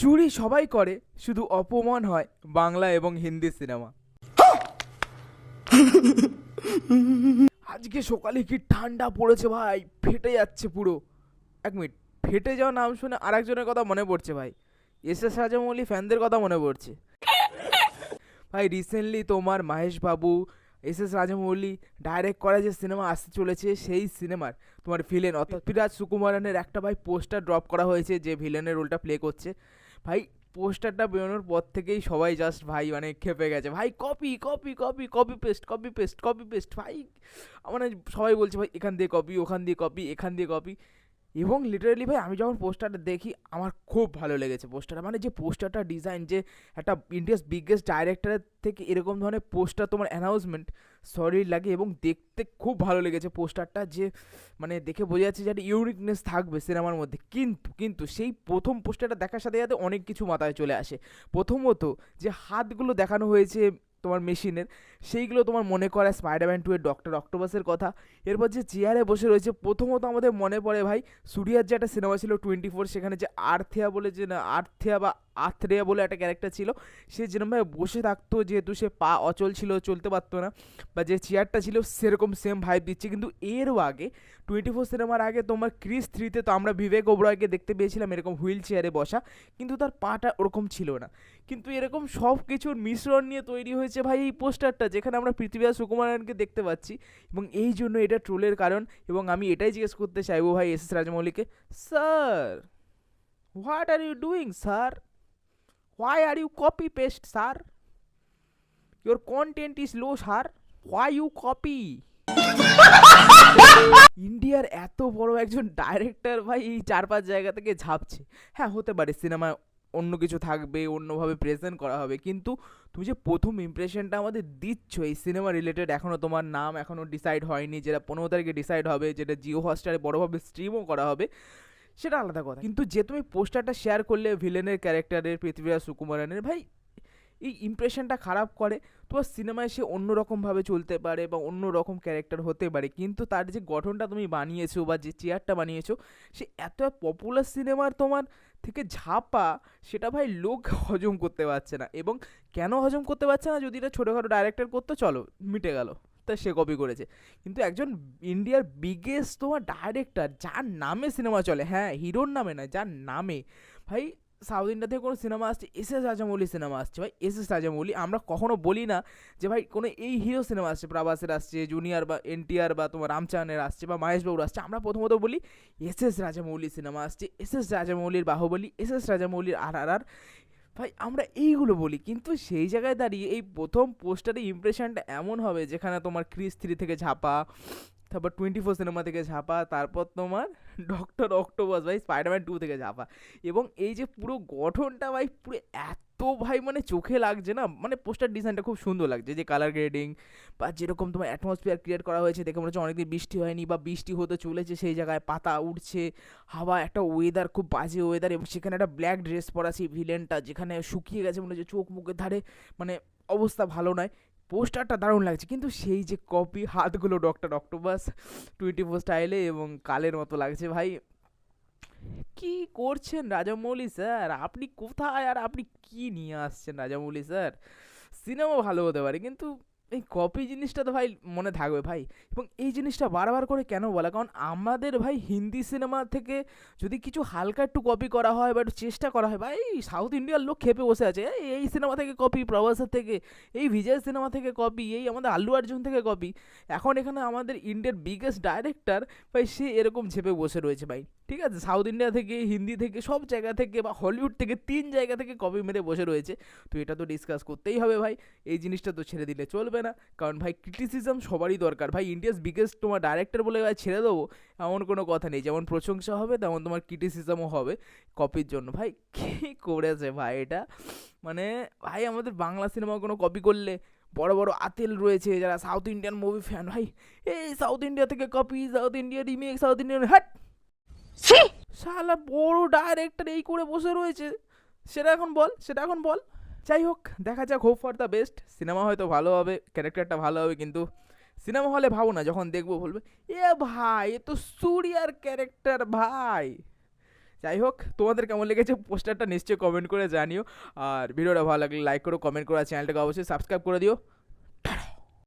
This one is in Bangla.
চুরি সবাই করে, শুধু অপমান হয় বাংলা এবং হিন্দি সিনেমা। আজকে সকালে কি ঠান্ডা পড়েছে ভাই? ফেটে যাচ্ছে পুরো। এক মিনিট, ফেটে যাওয়া নাম শুনে আরেকজনের কথা মনে পড়ছে ভাই। এস এস রাজামৌলি ফ্যানদের কথা মনে পড়ছে। ভাই রিসেন্টলি তোমার মাহেশ বাবু, এস এস রাজামৌলি ডাইরেক্ট করা যে সিনেমা আসতে চলেছে, সেই সিনেমার তোমার ভিলেন অর্থাৎ পিরাজ সুকুমারানের একটা ভাই পোস্টার ড্রপ করা হয়েছে, যে ভিলেনের রোলটা প্লে করছে। ভাই, পোস্টারটা বেরোনোর পর থেকেই সবাই জাস্ট ভাই মানে খেপে গেছে। ভাই copy copy copy copy paste copy paste copy paste ভাই। মানে সবাই বলছে, ভাই, এখান দিয়ে কপি ওখান দিয়ে কপি এখান দিয়ে কপি এবং লিটারালি ভাই, আমি যখন পোস্টারটা দেখি, আমার খুব ভালো লেগেছে পোস্টারটা। মানে যে পোস্টারটা ডিজাইন যে একটা ইন্ডিয়াস বিগেস্ট ডাইরেক্টরের থেকে এরকম ধরনের পোস্টার তোমার অ্যানাউন্সমেন্ট সলিড লাগে এবং দেখতে খুব ভালো লেগেছে পোস্টারটা যে মানে দেখে বোঝা যাচ্ছে যে একটা ইউনিকনেস থাকবে সিনেমার মধ্যে। কিন্তু কিন্তু সেই প্রথম পোস্টারটা দেখার সাথে সাথে অনেক কিছু মাথায় চলে আসে। প্রথমত যে হাতগুলো দেখানো হয়েছে তোমার মেশিনের, সেইগুলো তোমার মনে করে স্পাইডারম্যান টু এর ডক্টর অক্টোপাসের কথা। এরপর যে চেয়ারে বসে রয়েছে, প্রথমত আমাদের মনে পড়ে ভাই, সুরিয়ার যে একটা সিনেমা ছিল টোয়েন্টি ফোর সেখানে যে আর্থেয়া বলে যে না, আর্থেয়া বা আথরেয়া বলে একটা ক্যারেক্টার ছিল। সে যেরকমভাবে বসে থাকতো, যেহেতু সে পা অচল ছিল, চলতে পারতো না, বা যে চেয়ারটা ছিল সেরকম সেম ভাইব দিচ্ছে। কিন্তু এরও আগে টোয়েন্টি ফোর সিনেমার আগে তোমার ক্রিস থ্রিতে তো আমরা বিবেক ওবরয়কে দেখতে পেয়েছিলাম এরকম হুইল চেয়ারে বসা, কিন্তু তার পাটা ওরকম ছিল না। কিন্তু এরকম সব কিছুর মিশ্রণ নিয়ে তৈরি হয়েছে ভাই এই পোস্টারটা, যেখানে আমরা পৃথিবীরাজ সুকুমারনকে দেখতে পাচ্ছি। এবং এই জন্য এটা ট্রোলের কারণ, এবং আমি এটাই জিজ্ঞেস করতে চাইব ভাই S S রাজমৌলিকে। Sir, what are you doing sir? Why are you copy paste sir your content is low sir why you copy ইন্ডিয়ার এত বড় একজন ডাইরেক্টর ভাই এই চার পাঁচ জায়গা থেকে ঝাঁপছে। হ্যাঁ হতে পারে সিনেমায় অন্য কিছু থাকবে, অন্যভাবে প্রেজেন্ট করা হবে, কিন্তু তুমি যে প্রথম ইমপ্রেশনটা আমাদের দিচ্ছ, এই সিনেমা রিলেটেড এখনও তোমার নাম এখনও ডিসাইড হয়নি, যেটা পনেরো তারিখে ডিসাইড হবে, যেটা জিও হটস্টারে বড়োভাবে স্ট্রিমও করা হবে সেটা আলাদা কথা। কিন্তু যে তুমি পোস্টারটা শেয়ার করলে ভিলেনের ক্যারেক্টারের পৃথিবীরাজ সুকুমারানের, ভাই, এই ইমপ্রেশনটা খারাপ করে, তোমার সিনেমায় সে অন্যরকমভাবে চলতে পারে বা অন্য রকম ক্যারেক্টার হতে পারে। কিন্তু তার যে গঠনটা তুমি বানিয়েছো বা যে চেয়ারটা বানিয়েছো, সে এত পপুলার সিনেমার তোমার থেকে ঝাপা, সেটা ভাই লোক হজম করতে পারছে না। এবং কেন হজম করতে পারছে না? যদি এটা ছোটোখাটো ডাইরেক্টর করতো, চলো, মিটে গেল। তা সে কপি করেছে। কিন্তু একজন ইন্ডিয়ার বিগেস্ট তোমার ডাইরেক্টর যার নামে সিনেমা চলে হ্যাঁ হিরোর নামে না যার নামে। ভাই সাউথ ইন্ডিয়া থেকে কোনো সিনেমা আসছে এস এস রাজামৌলি সিনেমা আসছে। ভাই এস এস রাজামৌলি আমরা কখনো বলি না যে, ভাই, কোনো এই হিরো সিনেমা আসছে প্রভাসের আসছে জুনিয়র বা এনটিআর বা তোমার রামচানের আসছে বা মহেশবাবুর আসছে। আমরা প্রথমত বলি এস এস রাজামৌলি সিনেমা আসছে। এস এস রাজামৌলির বাহুবলী এস এস রাজামৌলির আর আর আর ভাই, আমরা এইগুলো বলি, কিন্তু সেই জায়গায় দাঁড়িয়ে এই প্রথম পোস্টারের ইমপ্রেশনটা এমন হবে যেখানে তোমার ক্রিস থ্রি থেকে ঝাপা, তারপর টোয়েন্টি ফোর সিনেমা থেকে ঝাপা, তারপর তোমার ডক্টর অক্টোবাস ভাই স্পাইডারম্যান টু থেকে ঝাপা এবং এই যে পুরো গঠনটা ভাই, পুরো এত ভাই মানে চোখে লাগছে না। মানে পোস্টার ডিজাইনটা খুব সুন্দর লাগছে, যে কালার গ্রেডিং বা যেরকম তোমার অ্যাটমসফিয়ার ক্রিয়েট করা হয়েছে, দেখে মনে হচ্ছে অনেকদিন বৃষ্টি হয়নি বা বৃষ্টি হতে চলেছে সেই জায়গায়, পাতা উঠছে হাওয়া, একটা ওয়েদার খুব বাজে ওয়েদার এবং সেখানে একটা ব্ল্যাক ড্রেস পরা সেই ভিলেনটা যেখানে শুকিয়ে গেছে মনে হচ্ছে চোখ মুখের ধারে মানে অবস্থা ভালো নয়। পোস্টারটা দারুণ লাগছে, কিন্তু সেই যে কপি হাতগুলো ডক্টর অক্টোবাস টোয়েন্টি ফোর স্টাইলে এবং কালের মতো লাগছে ভাই। কি করছেন রাজামৌলি স্যার? আপনি কোথায় আর আপনি কি নিয়ে আসছেন রাজামৌলি স্যার? সিনেমা ভালো হতে পারে, কিন্তু এই কপি জিনিসটা তো ভাই মনে থাকবে ভাই। এবং এই জিনিসটা বারবার করে কেন বলা? কারণ আমাদের ভাই হিন্দি সিনেমা থেকে যদি কিছু হালকা একটু কপি করা হয় বা একটু চেষ্টা করা হয়, ভাই সাউথ ইন্ডিয়ার লোক খেপে বসে আছে। এই সিনেমা থেকে কপি প্রভাসের থেকে, এই বিজয় সিনেমা থেকে কপি এই আমাদের আল্লু অর্জুন থেকে কপি এখন এখানে আমাদের ইন্ডিয়ার বিগেস্ট ডাইরেক্টর ভাই সে এরকম ঝেপে বসে রয়েছে ভাই। ঠিক আছে? সাউথ ইন্ডিয়া থেকে, হিন্দি থেকে, সব জায়গা থেকে বা হলিউড থেকে তিন জায়গা থেকে কপি মেরে বসে রয়েছে। তো এটা তো ডিসকাস করতেই হবে ভাই। এই জিনিসটা তো ছেড়ে দিলে চলবে। না। কারণ ভাই ক্রিটিসিজম সবারই দরকার। ভাই ইন্ডিয়াস বিগেস্ট তোমার ডাইরেক্টর বলে ভাই ছেড়ে দেবো এমন কোনো কথা নেই। যেমন প্রশংসা হবে তেমন তোমার ক্রিটিসিজমও হবে কপির জন্য। ভাই কী করেছে ভাই এটা? মানে ভাই আমাদের বাংলা সিনেমা কোনো কপি করলে বড় বড় আতেল রয়েছে যারা সাউথ ইন্ডিয়ান মুভি ফ্যান ভাই এই সাউথ ইন্ডিয়া থেকে copy south India remake south Indian hat! শালা বড় ডাইরেক্টর এই করে বসে রয়েছে। সেটা এখন বল সেটা এখন বল। যাই হোক, দেখা যাক hope for the best cinema হয়তো ভালো হবে, ক্যারেক্টারটা ভালো হবে, কিন্তু সিনেমা হলে ভাবো না, যখন দেখব বলবে, এ ভাই, এ তো সুরিয়ার ক্যারেক্টার ভাই। যাই হোক, তোমাদের কেমন লেগেছে পোস্টারটা নিশ্চয়ই কমেন্ট করে জানিও। আর ভিডিওটা ভালো লাগলে লাইক করো কমেন্ট করো, আর চ্যানেলটাকে অবশ্যই সাবস্ক্রাইব করে দিও।